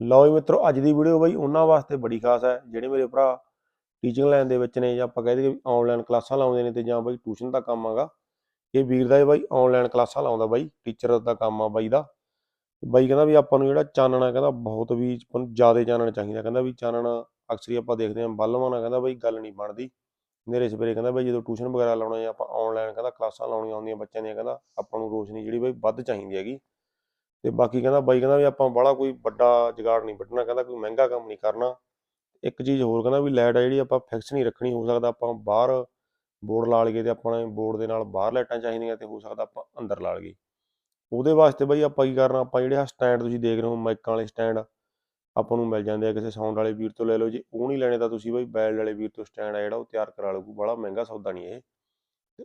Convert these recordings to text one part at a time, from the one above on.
ਲਓ ਜੀ ਮਿੱਤਰੋ, ਅੱਜ ਦੀ ਵੀਡੀਓ ਬਾਈ ਉਹਨਾਂ ਵਾਸਤੇ ਬੜੀ ਖਾਸ ਹੈ, ਜਿਹੜੇ ਮੇਰੇ ਭਰਾ ਟੀਚਿੰਗ ਲਾਈਨ ਦੇ ਵਿੱਚ ਨੇ ਜਾਂ ਆਪਾਂ ਕਹਿ ਦਈਏ ਆਨਲਾਈਨ ਕਲਾਸਾਂ ਲਾਉਂਦੇ ਨੇ ਤੇ ਜਾਂ ਬਾਈ ਟਿਊਸ਼ਨ ਦਾ ਕੰਮ ਆਗਾ ਇਹ ਵੀਰ ਦਾ ਇਹ ਬਾਈ ਆਨਲਾਈਨ ਕਲਾਸਾਂ ਲਾਉਂਦਾ ਬਾਈ ਟੀਚਰ ਦਾ ਕੰਮ ਆ ਬਾਈ ਦਾ। ਬਾਈ ਕਹਿੰਦਾ ਵੀ ਆਪਾਂ ਨੂੰ ਜਿਹੜਾ ਚਾਨਣਾ ਕਹਿੰਦਾ ਬਹੁਤ ਵੀ ਜ਼ਿਆਦਾ ਚਾਨਣ ਚਾਹੀਦਾ, ਕਹਿੰਦਾ ਵੀ ਚਾਨਣ ਅਕਸਰ ਹੀ ਆਪਾਂ ਦੇਖਦੇ ਹਾਂ ਬੱਲਵਾਂ ਨਾਲ ਕਹਿੰਦਾ ਬਾਈ ਗੱਲ ਨਹੀਂ ਬਣਦੀ। ਨੇਰੇ ਸਵੇਰੇ ਕਹਿੰਦਾ ਬਾਈ ਜਦੋਂ ਟਿਊਸ਼ਨ ਵਗੈਰਾ ਲਾਉਣਾ ਜਾਂ ਆਪਾਂ ਆਨਲਾਈਨ ਕਹਿੰਦਾ ਕਲਾਸਾਂ ਲਾਉਣੀਆਂ ਹੁੰਦੀਆਂ ਬੱਚਿਆਂ ਦੀਆਂ, ਕਹਿੰਦਾ ਆਪਾਂ ਨੂੰ ਰੋਸ਼ਨੀ ਜਿਹੜੀ ਬਾਈ ਵੱਧ ਚਾਹੀਦੀ ਹੈਗੀ। ਤੇ ਬਾਕੀ ਕਹਿੰਦਾ ਬਾਈ ਕਹਿੰਦਾ ਵੀ ਆਪਾਂ ਬੜਾ ਕੋਈ ਵੱਡਾ ਜਗਾੜ ਨਹੀਂ ਵੱਢਣਾ, ਕਹਿੰਦਾ ਕੋਈ ਮਹਿੰਗਾ ਕੰਮ ਨਹੀਂ ਕਰਨਾ। ਇੱਕ ਚੀਜ਼ ਹੋਰ ਕਹਿੰਦਾ ਵੀ ਲਾਈਟ ਆ ਜਿਹੜੀ ਆਪਾਂ ਫਿਕਸ ਨਹੀਂ ਰੱਖਣੀ, ਹੋ ਸਕਦਾ ਆਪਾਂ ਬਾਹਰ ਬੋਰਡ ਲਾ ਲਈਏ ਤੇ ਆਪਣੇ ਬੋਰਡ ਦੇ ਨਾਲ ਬਾਹਰ ਲਾਈਟਾਂ ਚਾਹੀਦੀਆਂ ਤੇ ਹੋ ਸਕਦਾ ਆਪਾਂ ਅੰਦਰ ਲਾ ਲਈਏ। ਉਹਦੇ ਵਾਸਤੇ ਬਾਈ ਆਪਾਂ ਕੀ ਕਰਨਾ, ਆਪਾਂ ਜਿਹੜੇ ਆ ਸਟੈਂਡ ਤੁਸੀਂ ਦੇਖ ਰਹੇ ਹੋ, ਮਾਈਕਾਂ ਵਾਲੇ ਸਟੈਂਡ ਆਪਾਂ ਨੂੰ ਮਿਲ ਜਾਂਦੇ ਆ ਕਿਸੇ ਸਾਊਂਡ ਵਾਲੇ ਵੀਰ ਤੋਂ ਲੈ ਲਓ, ਜੇ ਉਹ ਨਹੀਂ ਲੈਣੇ ਤਾਂ ਤੁਸੀਂ ਬਾਈ ਬੈਲਡ ਵਾਲੇ ਵੀਰ ਤੋਂ ਸਟੈਂਡ ਆ ਜਿਹੜਾ ਉਹ ਤਿਆਰ ਕਰਾ ਲਓ, ਕੋਈ ਬੜਾ ਮਹਿੰਗਾ ਸੌਦਾ ਨਹੀਂ ਇਹ।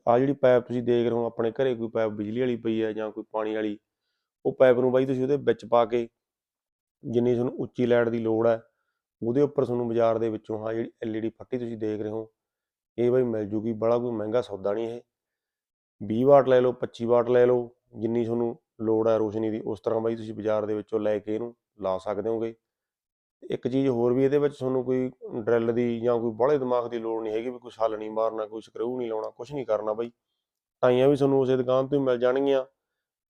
ਆ ਜਿਹੜੀ ਪਾਈਪ ਤੁਸੀਂ ਦੇਖ ਰਹੇ ਹੋ, ਆਪਣੇ ਘਰੇ ਕੋਈ ਪਾਈਪ ਬਿਜਲੀ ਵਾਲੀ ਪਈ ਹੈ ਜਾਂ ਕੋਈ ਪਾਣੀ ਵਾਲੀ ਉਹ ਪਾਈਪ ਨੂੰ ਬਾਈ ਤੁਸੀਂ ਉਹਦੇ ਵਿੱਚ ਪਾ ਕੇ ਜਿੰਨੀ ਤੁਹਾਨੂੰ ਉੱਚੀ ਲਾਈਟ ਦੀ ਲੋੜ ਹੈ, ਉਹਦੇ ਉੱਪਰ ਤੁਹਾਨੂੰ ਬਾਜ਼ਾਰ ਦੇ ਵਿੱਚੋਂ ਹਾਂ ਜਿਹੜੀ ਐਲਈਡੀ ਫੱਟੀ ਤੁਸੀਂ ਦੇਖ ਰਹੇ ਹੋ, ਇਹ ਬਾਈ ਮਿਲ ਜੂਗੀ, ਬੜਾ ਕੋਈ ਮਹਿੰਗਾ ਸੌਦਾ ਨਹੀਂ ਇਹ। 20 ਵਾਟ ਲੈ ਲਓ 25 ਵਾਟ ਲੈ ਲਓ, ਜਿੰਨੀ ਤੁਹਾਨੂੰ ਲੋੜ ਹੈ ਰੋਸ਼ਨੀ ਦੀ, ਉਸ ਤਰ੍ਹਾਂ ਬਾਈ ਤੁਸੀਂ ਬਾਜ਼ਾਰ ਦੇ ਵਿੱਚੋਂ ਲੈ ਕੇ ਇਹਨੂੰ ਲਾ ਸਕਦੇ ਹੋਗੇ। ਇੱਕ ਚੀਜ਼ ਹੋਰ ਵੀ ਇਹਦੇ ਵਿੱਚ ਤੁਹਾਨੂੰ ਕੋਈ ਡਰਿਲ ਦੀ ਜਾਂ ਕੋਈ ਬਾਹਲੇ ਦਿਮਾਗ ਦੀ ਲੋੜ ਨਹੀਂ ਹੈਗੀ ਵੀ ਕੋਈ ਹੱਲ ਨਹੀਂ ਮਾਰਨਾ, ਕੋਈ ਸਕਰੂ ਨਹੀਂ ਲਾਉਣਾ ਕੁਝ ਨਹੀਂ ਕਰਨਾ ਬਾਈ। ਟਾਈਆਂ ਵੀ ਤੁਹਾਨੂੰ ਉਸੇ ਦੁਕਾਨ ਤੋਂ ਹੀ ਮਿਲ ਜਾਣਗੀਆਂ।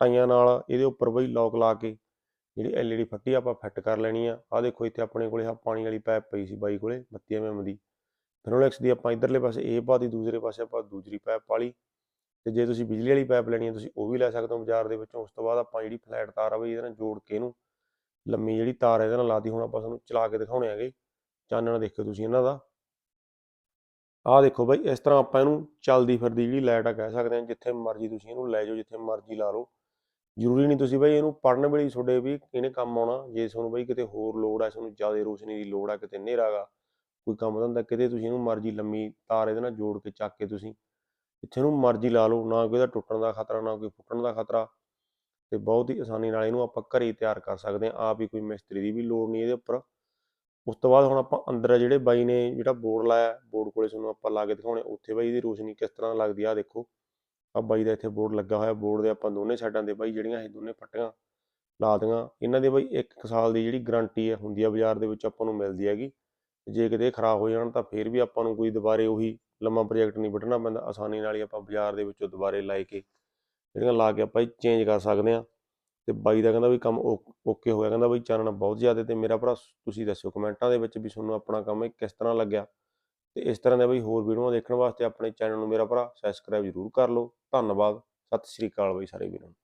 ਟਾਈਆਂ ਨਾਲ ਇਹਦੇ ਉੱਪਰ ਬਈ ਲੋਕ ਲਾ ਕੇ ਜਿਹੜੀ ਐਲਈਡੀ ਫੱਟੀ ਆਪਾਂ ਫਿੱਟ ਕਰ ਲੈਣੀ ਆ। ਆ ਦੇਖੋ ਇੱਥੇ ਆਪਣੇ ਕੋਲੇ ਆ ਪਾਣੀ ਵਾਲੀ ਪਾਈਪ ਪਈ ਸੀ ਬਾਈ ਕੋਲੇ 32 ਐਮਐਮ ਦੀ। ਫਿਨੋਲੈਕਸ ਦੀ ਆਪਾਂ ਇਧਰਲੇ ਪਾਸੇ ਇਹ ਪਾਤੀ ਦੂਸਰੇ ਪਾਸੇ ਆਪਾਂ ਦੂਸਰੀ ਪਾਈਪ ਪਾਲੀ ਤੇ ਜੇ ਤੁਸੀਂ ਬਿਜਲੀ ਵਾਲੀ ਪਾਈਪ ਲੈਣੀ ਹੈ ਤੁਸੀਂ ਉਹ ਵੀ ਲੈ ਸਕਦੇ ਹੋ ਬਾਜ਼ਾਰ ਦੇ ਵਿੱਚੋਂ। ਉਸ ਤੋਂ ਬਾਅਦ ਆਪਾਂ ਜਿਹੜੀ ਫਲੈਟ ਤਾਰ ਆ ਬਈ ਇਹਦੇ ਨਾਲ ਜੋੜ ਕੇ ਇਹਨੂੰ ਲੰਮੀ ਜਿਹੜੀ ਤਾਰ ਇਹਦੇ ਨਾਲ ਲਾਦੀ ਹੁਣ ਆਪਾਂ ਤੁਹਾਨੂੰ ਚਲਾ ਕੇ ਦਿਖਾਉਣੇ ਹੈਗੇ। ਚਾਨਣ ਦੇਖਿਓ ਤੁਸੀਂ ਇਹਨਾਂ ਦਾ। ਆਹ ਦੇਖੋ ਬਾਈ ਇਸ ਤਰ੍ਹਾਂ ਆਪਾਂ ਇਹਨੂੰ ਚੱਲਦੀ ਫਿਰਦੀ ਜਿਹੜੀ ਲਾਈਟ ਆ ਕਹਿ ਸਕਦੇ ਹਾਂ, ਜਿੱਥੇ ਮਰਜ਼ੀ ਤੁਸੀਂ ਇਹਨੂੰ ਲੈ ਜਾਓ, ਜਿੱਥੇ ਮਰਜ਼ੀ ਲਾ ਲਓ। ਜ਼ਰੂਰੀ ਨਹੀਂ ਤੁਸੀਂ ਬਾਈ ਇਹਨੂੰ ਪੜਨ ਵੇਲੇ ਹੀ ਤੁਹਾਡੇ ਵੀ ਇਹਨੇ ਕੰਮ ਆਉਣਾ, ਜੇ ਤੁਹਾਨੂੰ ਬਾਈ ਕਿਤੇ ਹੋਰ ਲੋੜ ਹੈ ਤੁਹਾਨੂੰ ਜ਼ਿਆਦਾ ਰੋਸ਼ਨੀ ਦੀ ਲੋੜ ਹੈ ਕਿਤੇ ਹਨੇਰਾ ਗਾ, ਕੋਈ ਕੰਮ ਧੰਦਾ ਕਿਤੇ ਤੁਸੀਂ ਇਹਨੂੰ ਮਰਜ਼ੀ ਲੰਮੀ ਤਾਰ ਇਹਦੇ ਨਾਲ ਜੋੜ ਕੇ ਚੱਕ ਕੇ ਤੁਸੀਂ ਇੱਥੇ ਨੂੰ ਮਰਜ਼ੀ ਲਾ ਲਓ, ਨਾ ਕੋਈ ਇਹਦਾ ਟੁੱਟਣ ਦਾ ਖਤਰਾ, ਨਾ ਕੋਈ ਫੁੱਟਣ ਦਾ ਖਤਰਾ ਤੇ ਬਹੁਤ ਹੀ ਆਸਾਨੀ ਨਾਲ ਇਹਨੂੰ ਆਪਾਂ ਘਰੇ ਹੀ ਤਿਆਰ ਕਰ ਸਕਦੇ ਹਾਂ, ਆਪ ਹੀ ਕੋਈ ਮਿਸਤਰੀ ਦੀ ਵੀ ਲੋੜ ਨਹੀਂ ਇਹਦੇ ਉੱਪਰ। ਉਸ ਤੋਂ ਬਾਅਦ ਹੁਣ ਆਪਾਂ ਅੰਦਰ ਜਿਹੜੇ ਬਾਈ ਨੇ ਜਿਹੜਾ ਬੋਰਡ ਲਾਇਆ, ਬੋਰਡ ਕੋਲੇ ਤੁਹਾਨੂੰ ਆਪਾਂ ਲਾ ਕੇ ਦਿਖਾਉਣੇ, ਉੱਥੇ ਬਾਈ ਇਹਦੀ ਰੋਸ਼ਨੀ ਕਿਸ ਤਰ੍ਹਾਂ ਲੱਗਦੀ ਆ ਦੇਖੋ। ਆ ਬਾਈ ਦਾ ਇੱਥੇ ਬੋਰਡ ਲੱਗਾ ਹੋਇਆ, ਬੋਰਡ ਦੇ ਆਪਾਂ ਦੋਨੇ ਸਾਈਡਾਂ ਦੇ ਬਾਈ ਜਿਹੜੀਆਂ ਇਹ ਦੋਨੇ ਫੱਟੀਆਂ ਲਾ ਦੀਆਂ। ਇਹਨਾਂ ਦੇ ਬਾਈ 1 ਸਾਲ ਦੀ ਜਿਹੜੀ ਗਾਰੰਟੀ ਹੈ ਹੁੰਦੀ ਆ ਬਾਜ਼ਾਰ ਦੇ ਵਿੱਚ ਆਪਾਂ ਨੂੰ ਮਿਲਦੀ ਹੈਗੀ। ਜੇ ਕਿਤੇ ਖਰਾਬ ਹੋ ਜਾਣ ਤਾਂ ਫਿਰ ਵੀ ਆਪਾਂ ਨੂੰ ਕੋਈ ਦੁਬਾਰੇ ਉਹੀ ਲੰਮਾ ਪ੍ਰੋਜੈਕਟ ਨਹੀਂ ਵੱਢਣਾ ਪੈਂਦਾ। ਆਸਾਨੀ ਨਾਲ ਹੀ ਆਪਾਂ ਬਾਜ਼ਾਰ ਦੇ ਵਿੱਚੋਂ ਦੁਬਾਰੇ ਲਾਏ ਕੇ ਜਿਹੜੀਆਂ ਲਾ ਕੇ ਆਪਾਂ ਚੇਂਜ ਕਰ ਸਕਦੇ ਹਾਂ। ਤੇ ਬਾਈ ਦਾ ਕਹਿੰਦਾ ਵੀ ਕੰਮ ਓਕੇ ਹੋ ਗਿਆ ਕਹਿੰਦਾ ਬਈ ਚਾਨਣਾ ਬਹੁਤ ਜ਼ਿਆਦਾ ਤੇ ਮੇਰਾ ਭਰਾ, ਤੁਸੀਂ ਦੱਸਿਓ ਕਮੈਂਟਾਂ ਦੇ ਵਿੱਚ ਵੀ ਤੁਹਾਨੂੰ ਆਪਣਾ ਕੰਮ ਇਹ ਕਿਸ ਤਰ੍ਹਾਂ ਲੱਗਿਆ? ਤੇ ਇਸ ਤਰ੍ਹਾਂ ਦੇ ਬਈ ਹੋਰ ਵੀਡੀਓਆਂ ਦੇਖਣ ਵਾਸਤੇ ਆਪਣੇ ਚੈਨਲ ਨੂੰ ਮੇਰਾ ਭਰਾ ਸਬਸਕ੍ਰਾਈਬ ਜ਼ਰੂਰ ਕਰ ਲਓ। ਧੰਨਵਾਦ। ਸਤਿ ਸ਼੍ਰੀ ਅਕਾਲ ਬਈ ਸਾਰੇ ਵੀਰਾਂ ਨੂੰ।